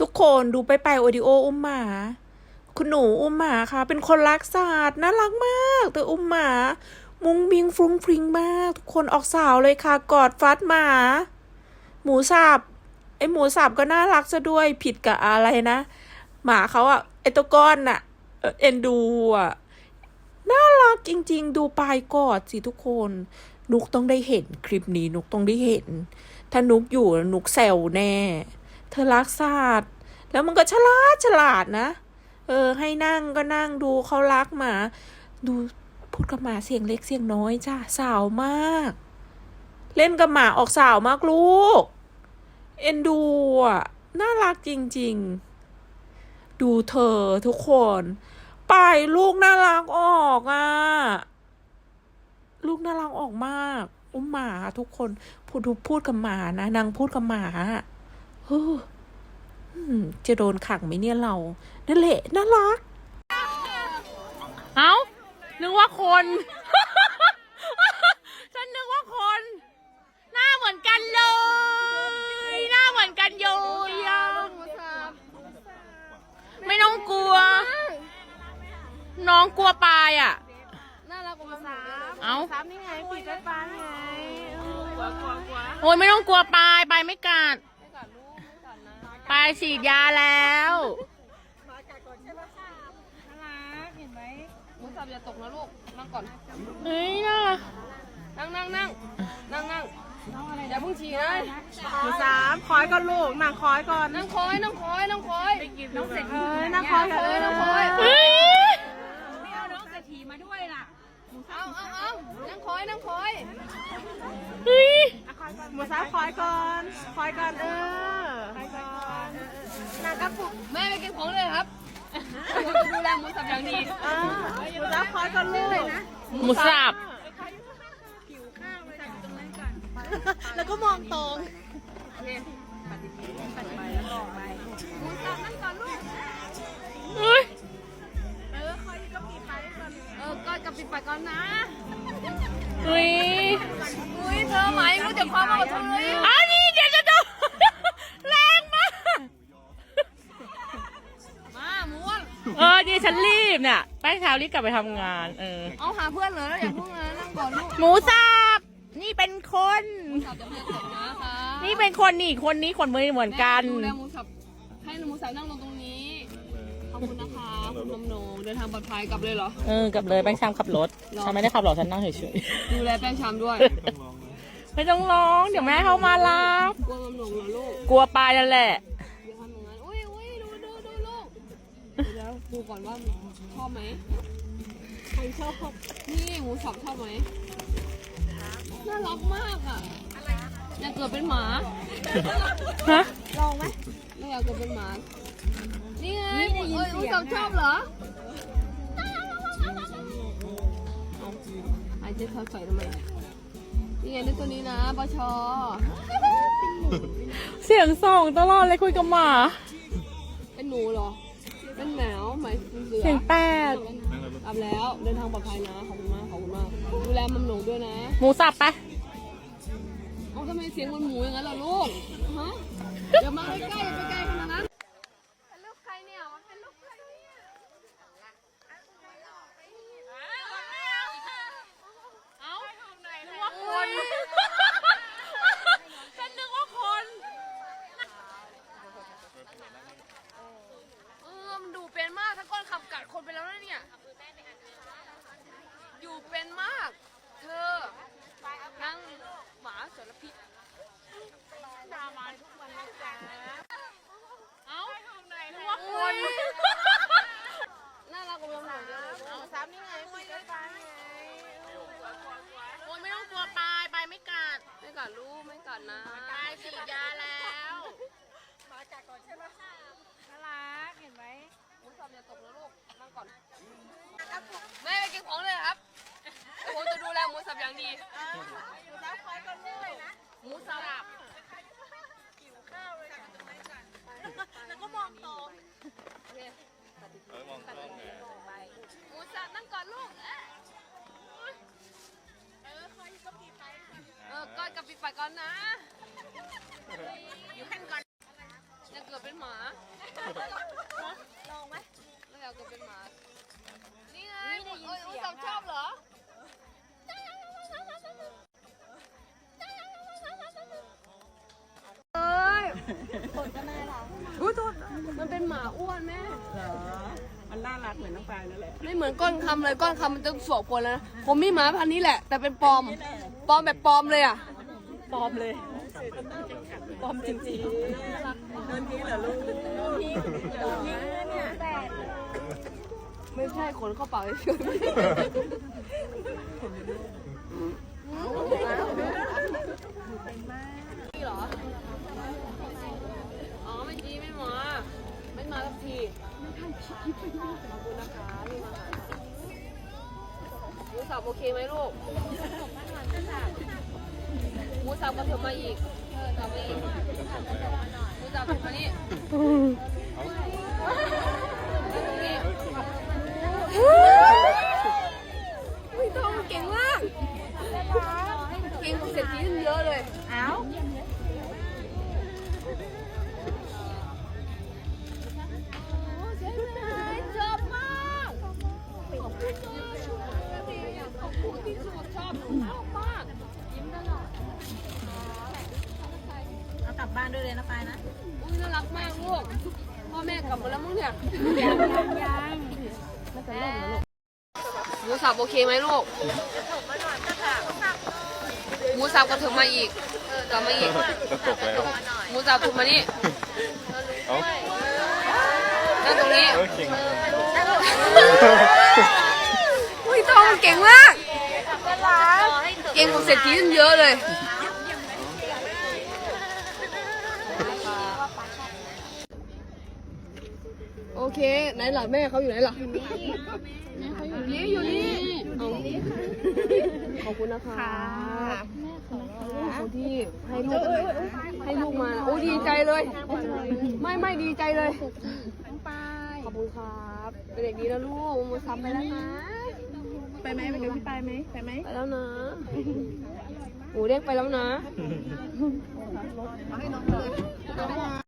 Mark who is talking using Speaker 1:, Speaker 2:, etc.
Speaker 1: ทุกคนดูไปไปโอดิโออุ้มหมา คุณหนูอุ้มหมาค่ะ เป็นคนรักสัตว์น่ารักมากแต่อุ้มหมา มุ้งมิงฟรุ้งฟริงมาก ทุกคนออกสาวเลยค่ะ กอดฟัดหมา หมูสับไอหมูสับก็น่ารักซะด้วยผิดกับอะไรนะ หมาเขาอะไอตัวก้อนน่ะเอ่อเอ็นดูอะน่ารักจริง ๆ ดูปลายกอดสิทุกคน นุกต้องได้เห็นคลิปนี้นุกต้องได้เห็น ถ้านุกอยู่นุกแซวแน่ เธอรักสัตว์แล้วมันก็ฉลาดฉลาดนะ เออ ให้นั่งก็นั่งดูเขารักหมา ดูพูดกับหมาเสียงเล็กเสียงน้อยจ้าสาวมาก เล่นกับหมาออกสาวมากลูก เอ็นดูอะน่ารักจริง ๆ ดูเธอทุกคนไปลูกน่ารักออกอะ ลูกน่ารักออกมาก อุ้มหมาทุกคนพูดพูดกับหมานะนางพูดกับหมา เฮ้ออืมจะโดนขังไหมเนี่ยเรา นั่นแหละน่ารัก เอ้า นึกว่าคน ฉันนึกว่าคน หน้าเหมือนกันเลย หน้าเหมือนกันอยู่ยังไม่ต้องกลัว น้องกลัวปลายอะ
Speaker 2: น่ารักกว่าสาม
Speaker 1: เอ้า
Speaker 2: สามนี่ไงปีกไฟฟ้านี่ไง กลัวกลัวกลัว
Speaker 1: โอ้ยไม่ต้องกลัวปลายปลายไม่กัด
Speaker 2: อนนะ
Speaker 1: ปลายฉีดยาแล้ว
Speaker 2: น่ารักเห็นไหมหมูสับอย่าตกนะลูก นั่งก่อน
Speaker 1: เฮ้ยน่ารัก
Speaker 2: นั่งนั่งนั่งนั่งนั่งอย่าเพิ่งฉี่นะ
Speaker 3: หมูสามคอยก่อนลูกนั่งคอยก่อน
Speaker 2: นั่งคอย นั่งคอย นั่งคอย
Speaker 3: น้องเสร็จเอ้ยนั่งคอย
Speaker 2: นั่งคอยนั่งคอย
Speaker 1: เฮ้ย
Speaker 2: เอาเอาเอานั่งคอย นั่งคอย
Speaker 1: เฮ้ย
Speaker 3: หมูสามคอยก่อน คอยก่อนเออคอยก่อน
Speaker 2: นั่งกระปุกแม่ไปเก็บของเลยครับผมจะดูแลหมูสับอย่างดี
Speaker 3: เออหมูสามคอยก่อนลูก
Speaker 1: หมูสับ
Speaker 3: แล้วก็มองตรง
Speaker 2: หมูสับนั่งก่อนลูก
Speaker 1: เฮ้ย
Speaker 2: เออก่อนกับปิดปากก่อนนะ
Speaker 1: เฮ้ย
Speaker 2: อุ้ยเธอไหมรู้จักความอดทนเลย
Speaker 1: ฉันรีบเนี่ยแป้งเช้ารีบกลับไปทำงาน เออ
Speaker 2: เอาหาเพื่อนเลยแล้วอย่าเพิ่งนะนั่งก่อนลูก
Speaker 1: หมูสับนี่เป็นคน
Speaker 2: สับจะไม่ตกนะคะ
Speaker 1: นี่เป็นคนนี่คนนี้คนมือเหมือนกัน
Speaker 2: ดูแลหมูสับให้หมูสับนั่งลงตรงนี้ขอบคุณนะคะคุณนมโนเดินทางปลอดภัยกลับเลยเหรอ
Speaker 1: เออกลับเลยแป้งชามขับรถฉันไม่ได้ขับหรอกฉันนั่งเฉย
Speaker 2: ดูแลแป้งชามด้วย
Speaker 1: ๆไม่ต้องร้อง เดี๋ยวแม่เข้ามารับ
Speaker 2: กลัวนมโนเหรอลูก
Speaker 1: กลัวปลายนั่นแหละ
Speaker 2: อย่าทำอย่างนั้นอุ้ยอุ้ยดูดูดูลูก เดี๋ยวดูก่อนว่าชอบไหมใครชอบนี่หมูสับชอบไหมน่ารักมากอะอยากเกิดเป็นหมา
Speaker 1: ฮะ
Speaker 2: ไม่อยากเกิดเป็นหมา นี่ไงเอ้ยอุสับชอบเหรอเอาไอ้เจ๊เขาใส่ทำไมนี่ไงในตัวนี้นะปช
Speaker 1: เสียงส่องตลอดเลยคุยกับหมา
Speaker 2: เป็นหนูเหรอ เป็นแมวหมายถึงเสือ
Speaker 1: เสียงแปด
Speaker 2: กลับแล้วเดินทางปลอดภัยนะขอบคุณมากขอบคุณมากดูแลมัมหนูด้วยนะ
Speaker 1: หมูสับไป
Speaker 2: เอาทำไมเสียงเหมันหมูอย่างนั้นล่ะลูกฮะอย่ามาใกล้ๆอย่าไปใกล้ขนาดนั้นเป็นลูกใครเนี่ยมันเป็นลูกใครเนี่ย
Speaker 1: เอานึกว่าคน ฉันนึกว่าคน
Speaker 2: เออมันดูเป็นมากถ้าก้อนขับกัดคนไปแล้วนะเนี่ย อยู่เป็นมาก เธอ นั่งหมาสารพิษ
Speaker 1: เอานึกว่าคน
Speaker 2: น่ารักกว่าเราหน่อยเดียวเลย
Speaker 3: หมูสามนี่ไงปีกไฟฟ้านี่ไง
Speaker 1: โอ้ยไม่ต้องกลัวปลายปลายไม่กัด
Speaker 2: ไม่กัดลูกไม่กัดนะ
Speaker 1: ปลาย ฉีดยาแล้ว
Speaker 3: น่ารักเห็นไหม
Speaker 2: หมูสับอย่าตกนะลูกนั่งก่อนแม่ไปเก็บของเลยครับเดี๋ยวผมจะดูแลหมูสับอย่างดี
Speaker 3: หมูสามคอยก่อนลูก
Speaker 2: หมูสับ
Speaker 3: แล้วก็มองตรง
Speaker 2: โอเคหมูสับนั่งก่อนลูกเอ๊ะ
Speaker 3: เออคอยก็ปีกไฟก่อน
Speaker 2: เออก่อนกับปิดปากก่อนนะ อยู่ขั้นก่อนอยากเกิดเป็นหมาลองไหมเราอยากเกิดเป็นหมา นี่ไงเอ้ยอุ้ยสาวชอบเหรอเอ้ยอุ้ยตัวมันเป็นหมาอ้วนแม่
Speaker 3: มันน่ารักเหมือนน้องปลายนั่นแหละ
Speaker 2: ไม่เหมือนก้อนคำเลยก้อนคำมันจะสวกคนแล้วนะ ผมมีหมาพันนี้แหละ แต่เป็นปอม ปอมแบบปอมเลยอะ
Speaker 3: ปอมเลย ปลอมจริงๆโดนพี่เหรอลูกพี่โดนพี่เนี่ย
Speaker 2: ไม่ใช่ขนเข้าปากเฉยนี่เหรอ อ๋อไม่จีไม่มาไม่มาสักทีขอบคุณนะคะนี่มาหมูสับโอเคไหมลูกหมู สับกระเถิบมาอีกเออกลับมาอีกหมูสับเถิบมานี่นั่งตรงนี้อุ้ยทองเก่งมาก เก่งกว่าเศรษฐีตั้งเยอะเลย
Speaker 3: เอ้า
Speaker 2: ใช่ไหมชอบมากขอบคุณขอบคุณที่สุดชอบชอ
Speaker 3: นะปลายนะ
Speaker 2: อุ้ยน่ารักมากลูก พ่อแม่กลับมาแล้วมั้งเนี่ย
Speaker 3: ยังยังยัง
Speaker 2: หมูสับโอเคไหมลูกหมูสับกระเถิบมาอีกเออกลับมาอีก
Speaker 4: จะตกแล้ว
Speaker 2: หมูสับถูกมานี่
Speaker 4: เอ้า
Speaker 2: นั่งตรงนี้
Speaker 4: เออเก่ง
Speaker 2: อุ้ยทองเก่งมาก เก่งกว่าเศรษฐีตั้งเยอะเลย โอเค ไหนล่ะแม่เขาอยู่ไหนล่ะอยู่นี่อยู่นี่อยู่นี่ขอบคุณนะคะขอบคุณที่ให้ลูกให้ลูกมาโอ้ดีใจเลย ไม่ไม่ดีใจเลยขอบคุณครับเป็นเด็กดีนะลูกมาซ้ำไปแล้วนะ
Speaker 3: ไปไหมไปกับพี่ปลายไหมไปไหม
Speaker 2: ไปแล้วนะหมูเรียกไปแล้วนะ